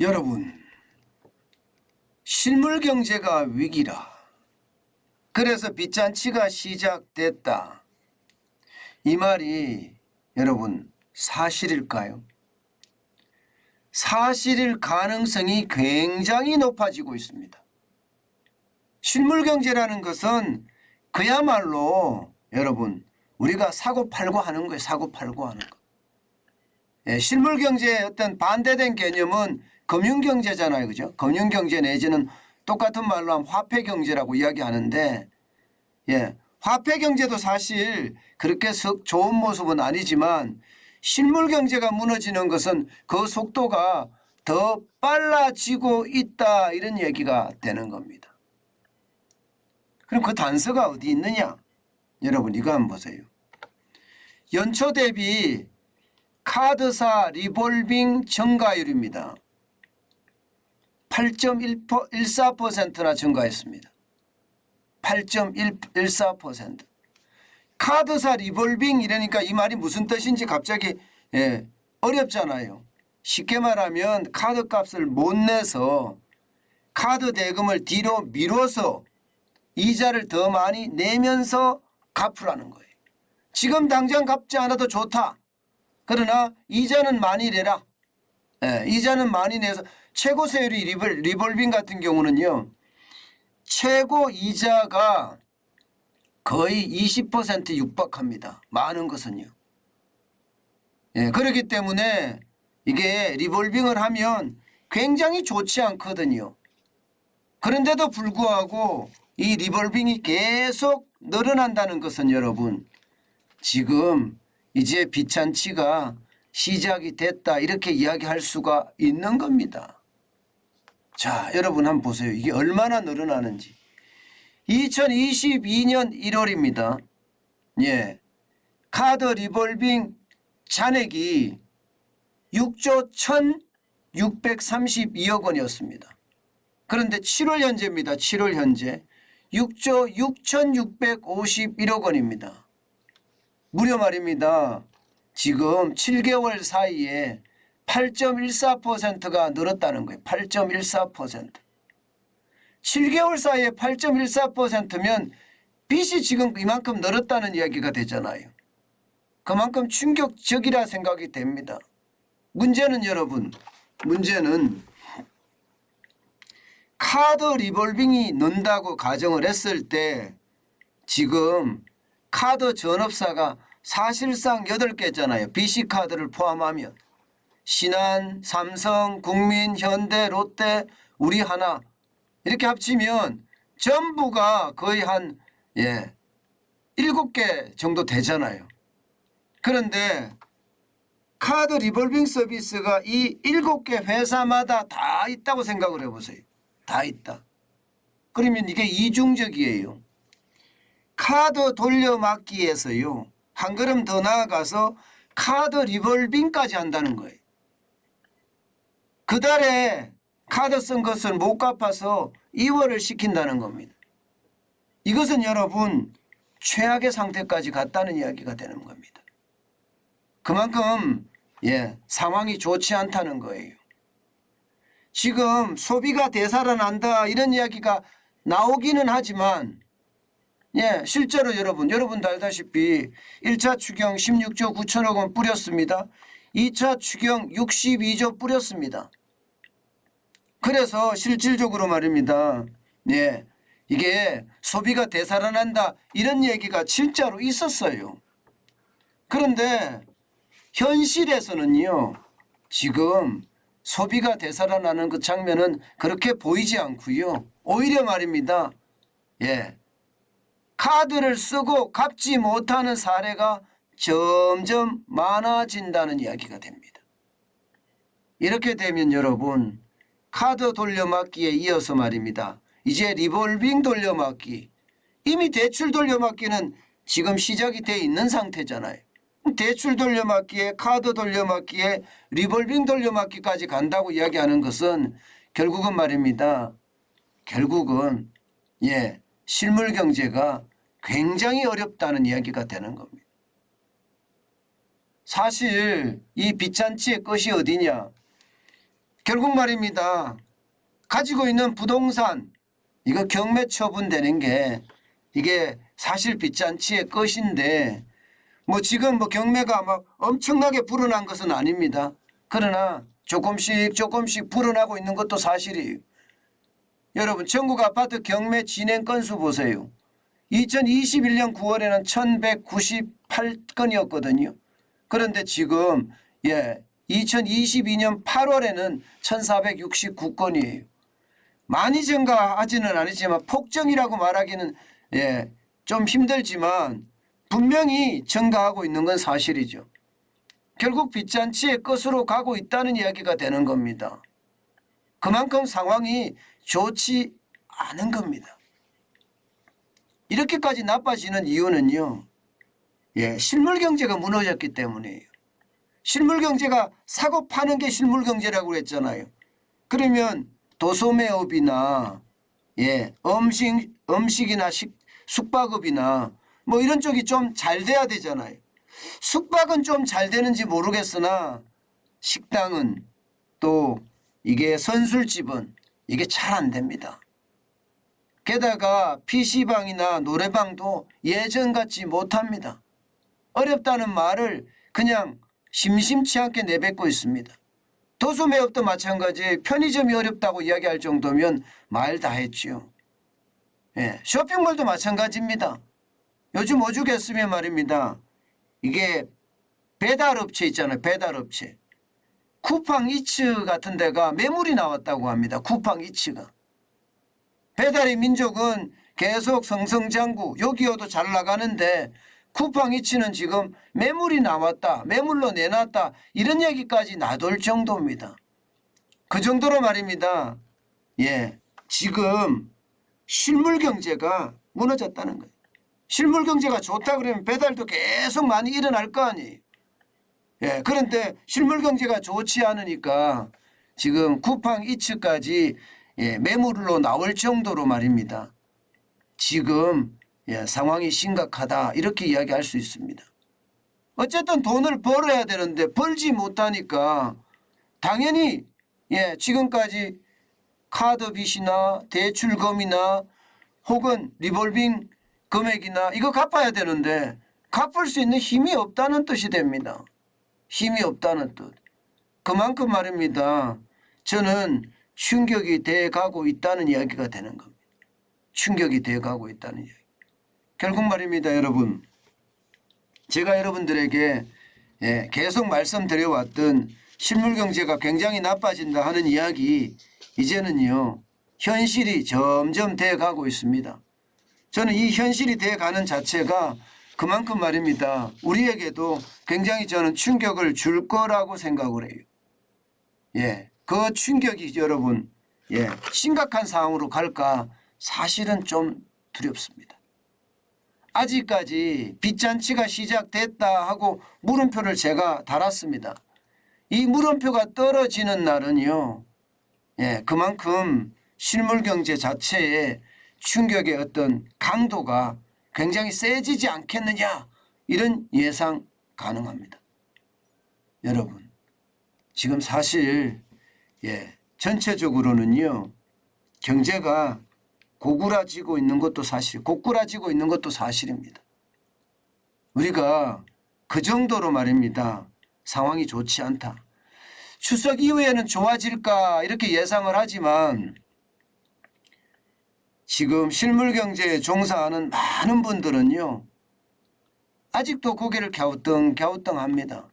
여러분, 실물 경제가 위기라. 그래서 빚잔치가 시작됐다. 이 말이 여러분 사실일까요? 사실일 가능성이 굉장히 높아지고 있습니다. 실물 경제라는 것은 그야말로 여러분 우리가 사고 팔고 하는 거예요. 사고 팔고 하는 거. 예, 실물 경제의 어떤 반대된 개념은 금융 경제잖아요. 그죠? 금융 경제 내지는 똑같은 말로 하면 화폐 경제라고 이야기하는데 예. 화폐 경제도 사실 그렇게 썩 좋은 모습은 아니지만 실물 경제가 무너지는 것은 그 속도가 더 빨라지고 있다 이런 얘기가 되는 겁니다. 그럼 그 단서가 어디 있느냐? 여러분 이거 한번 보세요. 연초 대비 카드사 리볼빙 증가율입니다. 8.14%나 증가했습니다. 8.14%. 카드사 리볼빙 이러니까 이 말이 무슨 뜻인지 갑자기 예, 어렵잖아요. 쉽게 말하면 카드 값을 못 내서 카드 대금을 뒤로 미뤄서 이자를 더 많이 내면서 갚으라는 거예요. 지금 당장 갚지 않아도 좋다. 그러나 이자는 많이 내라. 예, 이자는 많이 내서 최고 세율이 리볼, 리볼빙 같은 경우는요. 최고 이자가 거의 20% 육박합니다. 많은 것은요. 예, 그렇기 때문에 이게 리볼빙을 하면 굉장히 좋지 않거든요. 그런데도 불구하고 이 리볼빙이 계속 늘어난다는 것은 여러분 지금 이제 비찬치가 시작이 됐다 이렇게 이야기할 수가 있는 겁니다. 자, 여러분 한번 보세요. 이게 얼마나 늘어나는지. 2022년 1월입니다. 예. 카드 리볼빙 잔액이 6조 1,632억 원이었습니다. 그런데 7월 현재입니다. 7월 현재 6조 6,651억 원입니다. 무려 말입니다. 지금 7개월 사이에 8.14%가 늘었다는 거예요. 8.14%. 7개월 사이에 8.14%면 빚이 지금 이만큼 늘었다는 이야기가 되잖아요. 그만큼 충격적이라 생각이 됩니다. 문제는 여러분, 문제는 카드 리볼빙이 는다고 가정을 했을 때 지금 카드 전업사가 사실상 8개잖아요. BC카드를 포함하면. 신한, 삼성, 국민, 현대, 롯데, 우리 하나 이렇게 합치면 전부가 거의 한 예, 7개 정도 되잖아요. 그런데 카드 리볼빙 서비스가 이 7개 회사마다 다 있다고 생각을 해보세요. 다 있다. 그러면 이게 이중적이에요. 카드 돌려막기에서요. 한 걸음 더 나아가서 카드 리볼빙까지 한다는 거예요. 그 달에 카드 쓴 것을 못 갚아서 이월을 시킨다는 겁니다. 이것은 여러분 최악의 상태까지 갔다는 이야기가 되는 겁니다. 그만큼 예, 상황이 좋지 않다는 거예요. 지금 소비가 되살아난다 이런 이야기가 나오기는 하지만 예, 실제로 여러분, 여러분도 알다시피 1차 추경 16조 9천억 원 뿌렸습니다. 2차 추경 62조 뿌렸습니다. 그래서 실질적으로 말입니다. 예, 이게 소비가 되살아난다 이런 얘기가 진짜로 있었어요. 그런데 현실에서는요, 지금 소비가 되살아나는 그 장면은 그렇게 보이지 않고요. 오히려 말입니다. 예. 카드를 쓰고 갚지 못하는 사례가 점점 많아진다는 이야기가 됩니다. 이렇게 되면 여러분 카드 돌려막기에 이어서 말입니다. 이제 리볼빙 돌려막기 이미 대출 돌려막기는 지금 시작이 돼 있는 상태잖아요. 대출 돌려막기에 카드 돌려막기에 리볼빙 돌려막기까지 간다고 이야기하는 것은 결국은 말입니다. 결국은 예 실물 경제가 굉장히 어렵다는 이야기가 되는 겁니다. 사실 이 빚잔치의 끝이 어디냐? 결국 말입니다. 가지고 있는 부동산 이거 경매 처분되는 게 이게 사실 빚잔치의 것인데 뭐 지금 뭐 경매가 막 엄청나게 불어난 것은 아닙니다. 그러나 조금씩 조금씩 불어나고 있는 것도 사실이에요. 여러분 전국 아파트 경매 진행 건수 보세요. 2021년 9월에는 1198건이었거든요. 그런데 지금 예 2022년 8월에는 1469건이에요. 많이 증가하지는 않았지만 폭증이라고 말하기는 예, 좀 힘들지만 분명히 증가하고 있는 건 사실이죠. 결국 빚잔치의 끝으로 가고 있다는 이야기가 되는 겁니다. 그만큼 상황이 좋지 않은 겁니다. 이렇게까지 나빠지는 이유는요. 예, 실물 경제가 무너졌기 때문이에요. 실물 경제가 사고 파는 게 실물 경제라고 했잖아요. 그러면 도소매업이나 예, 음식 음식이나 식 숙박업이나 뭐 이런 쪽이 좀 잘 돼야 되잖아요. 숙박은 좀 잘 되는지 모르겠으나 식당은 또 이게 선술집은 이게 잘 안 됩니다. 게다가 PC방이나 노래방도 예전 같지 못합니다. 어렵다는 말을 그냥 심심치 않게 내뱉고 있습니다. 도소매업도 마찬가지 편의점이 어렵다고 이야기할 정도면 말 다 했지요. 예, 쇼핑몰도 마찬가지입니다. 요즘 오죽했으면 말입니다. 이게 배달업체 있잖아요. 배달업체. 쿠팡 이츠 같은 데가 매물이 나왔다고 합니다. 쿠팡 이츠가. 배달의 민족은 계속 성성장구 여기여도 잘 나가는데 쿠팡 이츠는 지금 매물이 나왔다. 매물로 내놨다. 이런 얘기까지 나돌 정도입니다. 그 정도로 말입니다. 예. 지금 실물 경제가 무너졌다는 거예요. 실물 경제가 좋다 그러면 배달도 계속 많이 일어날 거 아니에요. 예. 그런데 실물 경제가 좋지 않으니까 지금 쿠팡 이츠까지 예, 매물로 나올 정도로 말입니다. 지금 예, 상황이 심각하다 이렇게 이야기할 수 있습니다. 어쨌든 돈을 벌어야 되는데 벌지 못하니까 당연히 예, 지금까지 카드 빚이나 대출금이나 혹은 리볼빙 금액이나 이거 갚아야 되는데 갚을 수 있는 힘이 없다는 뜻이 됩니다. 힘이 없다는 뜻. 그만큼 말입니다. 저는 충격이 돼 가고 있다는 이야기가 되는 겁니다. 충격이 돼 가고 있다는 이야기. 결국 말입니다, 여러분. 제가 여러분들에게 예, 계속 말씀드려왔던 실물 경제가 굉장히 나빠진다 하는 이야기 이제는요 현실이 점점 돼 가고 있습니다. 저는 이 현실이 돼 가는 자체가 그만큼 말입니다. 우리에게도 굉장히 저는 충격을 줄 거라고 생각을 해요. 예, 그 충격이 여러분 예, 심각한 상황으로 갈까 사실은 좀 두렵습니다. 아직까지 빚잔치가 시작됐다 하고 물음표를 제가 달았습니다. 이 물음표가 떨어지는 날은요, 예, 그만큼 실물 경제 자체의 충격의 어떤 강도가 굉장히 세지지 않겠느냐 이런 예상 가능합니다. 여러분, 지금 사실 예, 전체적으로는요 경제가 고꾸라지고 있는 것도 사실, 고꾸라지고 있는 것도 사실입니다. 우리가 그 정도로 말입니다. 상황이 좋지 않다. 추석 이후에는 좋아질까 이렇게 예상을 하지만 지금 실물 경제에 종사하는 많은 분들은요. 아직도 고개를 갸우뚱 갸우뚱 합니다.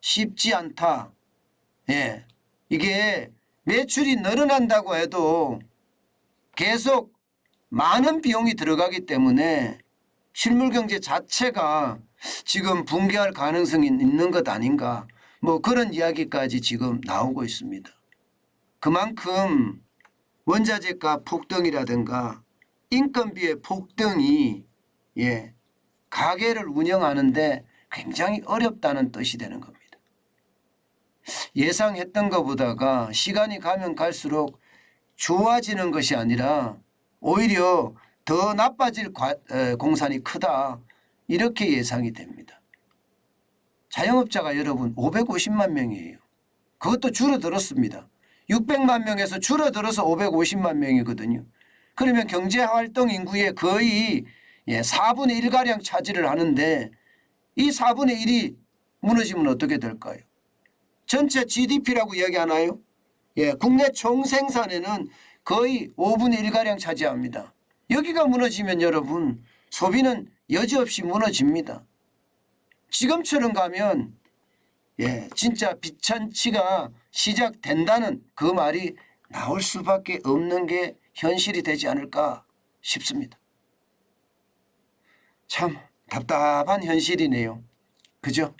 쉽지 않다. 예. 이게 매출이 늘어난다고 해도 계속 많은 비용이 들어가기 때문에 실물 경제 자체가 지금 붕괴할 가능성이 있는 것 아닌가 뭐 그런 이야기까지 지금 나오고 있습니다. 그만큼 원자재가 폭등이라든가 인건비의 폭등이 예 가게를 운영하는데 굉장히 어렵다는 뜻이 되는 겁니다. 예상했던 것보다가 시간이 가면 갈수록 좋아지는 것이 아니라 오히려 더 나빠질 공산이 크다 이렇게 예상이 됩니다. 자영업자가 여러분 550만 명이에요. 그것도 줄어들었습니다. 600만 명에서 줄어들어서 550만 명이거든요. 그러면 경제 활동 인구의 거의 예, 4분의 1 가량 차지를 하는데 이 4분의 1이 무너지면 어떻게 될까요? 전체 GDP라고 이야기하나요? 예, 국내 총생산에는 거의 5분의 1 가량 차지합니다. 여기가 무너지면 여러분 소비는 여지없이 무너집니다. 지금처럼 가면 예, 진짜 비천치가 시작된다는 그 말이 나올 수밖에 없는 게 현실이 되지 않을까 싶습니다. 참 답답한 현실이네요. 그죠?